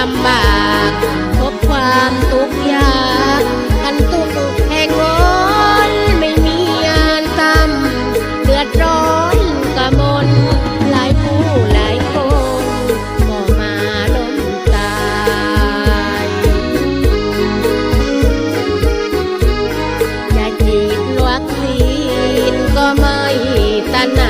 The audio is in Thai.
ลำบากพบความทุกข์ยากกันตุกแห่งร้อนไม่มีงานทำเดือดร้อนกระมนหลายผู้หลายคนก็มาล้มตายจะจีบวัคซีนก็ไม่ตระนั